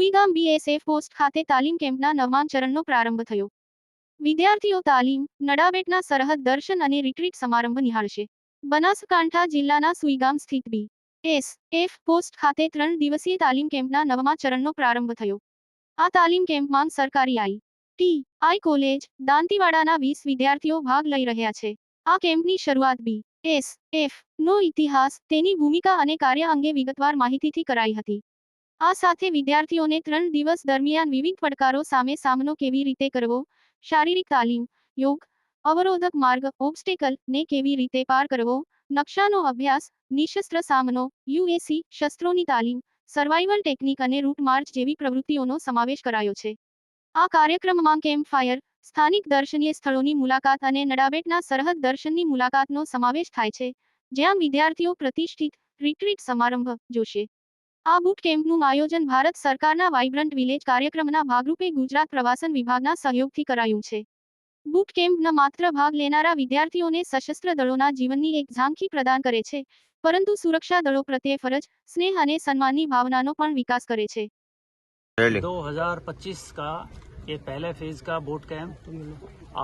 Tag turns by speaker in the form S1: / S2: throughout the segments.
S1: Suigam BSF post ખાતે તાલીમ કેમ્પના નવમાન ચરણનો પ્રારંભ થયો. વિદ્યાર્થીઓ તાલીમ, નડાબેટના સરહદ દર્શન અને રિટ્રીટ સમારંભ નિહાળશે. બનાસકાંઠા જિલ્લાના સુઈગામ સ્થિત બી. એસ. એફ. પોસ્ટ ખાતે ત્રણ દિવસીય તાલીમ કેમ્પના નવમા ચરણનો પ્રારંભ થયો. આ તાલીમ કેમ્પમાં સરકારી આઈ. ટી. આઈ. કોલેજ, દાંતીવાડાના વીસ વિદ્યાર્થીઓ ભાગ લઈ રહ્યા છે. આ કેમ્પની શરૂઆત બી. એસ. એફ. નો ઇતિહાસ, તેની ભૂમિકા અને કાર્ય અંગે વિગતવાર માહિતીથી કરાઈ હતી. આ સાથે વિદ્યાર્થીઓને ત્રણ દિવસ દરમિયાન વિવિધ પડકારો સામે સામનો કેવી રીતે કરવો, શારીરિક તાલીમ, યોગ, અવરોધક માર્ગ ઓબ્સ્ટેકલ ને કેવી રીતે પાર કરવો, નકશાનો અભ્યાસ, નિશસ્ત્ર સામનો, યુએસી, શસ્ત્રોની તાલીમ સર્વાઇવલ ટેકનિક અને રૂટ માર્ચ જેવી પ્રવૃત્તિઓનો સમાવેશ કરાયો છે. આ કાર્યક્રમમાં કેમ્પ ફાયર સ્થાનિક દર્શનીય સ્થળોની મુલાકાત અને નડાબેટના સરહદ દર્શનની મુલાકાતનો સમાવેશ થાય છે, જ્યાં વિદ્યાર્થીઓ પ્રતિષ્ઠિત રિટ્રીટ સમારંભ જોશે. આ બુટ કેમ્પનું આયોજન ભારત સરકારના વાઇબ્રન્ટ વિલેજ કાર્યક્રમના ભાગરૂપે ગુજરાત પ્રવાસન વિભાગના સહયોગથી કરાયું છે બુટ કેમ્પ ન માત્ર ભાગ લેનારા વિદ્યાર્થીઓને સશસ્ત્ર દળોના જીવનની એક ઝાંખી પ્રદાન કરે છે પરંતુ સુરક્ષા દળો પ્રત્યે ફરજ સ્નેહ અને સન્માનની ભાવનાનો પણ વિકાસ કરે છે
S2: पहले
S3: 2025 का ये पहले फेज का बोट कैंप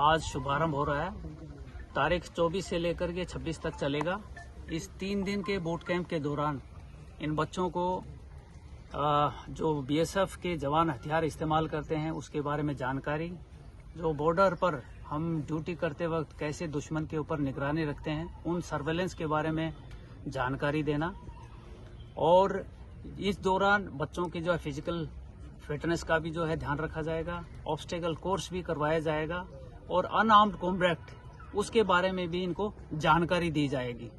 S3: आज शुभारंभ हो रहा है तारीख 24 से लेकर के 26 तक चलेगा इस तीन दिन के बोट कैंप के दौरान इन बच्चों को जो बीएसएफ के जवान हथियार इस्तेमाल करते हैं, उसके बारे में जानकारी, जो बॉर्डर पर हम ड्यूटी करते वक्त कैसे दुश्मन के ऊपर निगरानी रखते हैं, उन सर्वेलेंस के बारे में जानकारी देना। और इस दौरान बच्चों की जो है फ़िज़िकल फिटनेस का भी जो है ध्यान रखा जाएगा ऑब्स्टेकल कोर्स भी करवाया जाएगा, और अनआर्म्ड कॉम्बैक्ट उसके बारे में भी इनको जानकारी दी जाएगी।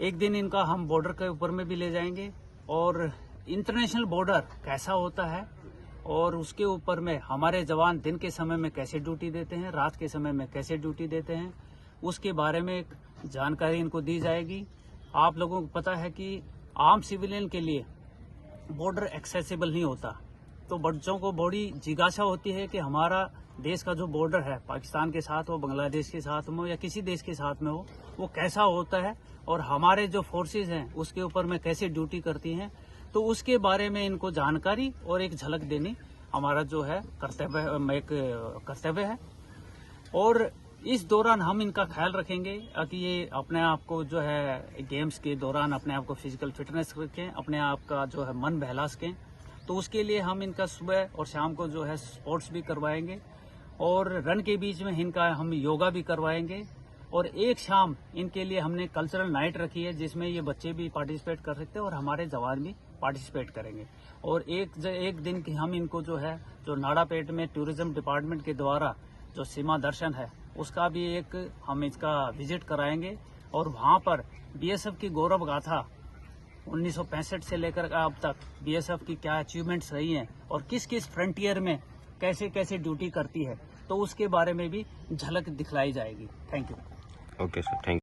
S3: एक दिन इनका हम बॉर्डर के ऊपर में भी ले जाएँगे और इंटरनेशनल बॉर्डर कैसा होता है और उसके ऊपर में हमारे जवान दिन के समय में कैसे ड्यूटी देते हैं, रात के समय में कैसे ड्यूटी देते हैं, उसके बारे में एक जानकारी इनको दी जाएगी। आप लोगों को पता है कि आम सिविलियन के लिए बॉर्डर एक्सेसिबल नहीं होता। तो बच्चों को बड़ी जिज्ञासा होती है कि हमारा देश का जो बॉर्डर है, पाकिस्तान के साथ हो, बांग्लादेश के साथ में हो या किसी देश के साथ में हो, वो कैसा होता है और हमारे जो फोर्सेस हैं, उसके ऊपर में कैसे ड्यूटी करती हैं तो उसके बारे में इनको जानकारी और एक झलक देनी हमारा जो है कर्तव्य एक कर्तव्य है। और इस दौरान हम इनका ख्याल रखेंगे कि ये अपने आप को जो है गेम्स के दौरान अपने आप को फ़िज़िकल फिटनेस रखें, अपने आप का जो है मन बहला सकें तो उसके लिए हम इनका सुबह और शाम को जो है स्पोर्ट्स भी करवाएँगे, और रन के बीच में इनका हम योगा भी करवाएँगे। और एक शाम इनके लिए हमने कल्चरल नाइट रखी है, जिसमें ये बच्चे भी पार्टिसिपेट कर सकते हैं और हमारे जवान भी पार्टिसिपेट करेंगे। और एक एक दिन की हम इनको जो है, जो नाड़ापेट में टूरिज़्म डिपार्टमेंट के द्वारा जो सीमा दर्शन है, उसका भी एक हम इसका विज़िट कराएँगे। और वहाँ पर बीएसएफ की गौरव गाथा 1965 से लेकर अब तक बीएसएफ की क्या अचीवमेंट्स रही हैं और किस किस फ्रंटियर में कैसे कैसे ड्यूटी करती है तो उसके बारे में भी झलक दिखलाई जाएगी। Thank you
S2: okay sir. Thank you.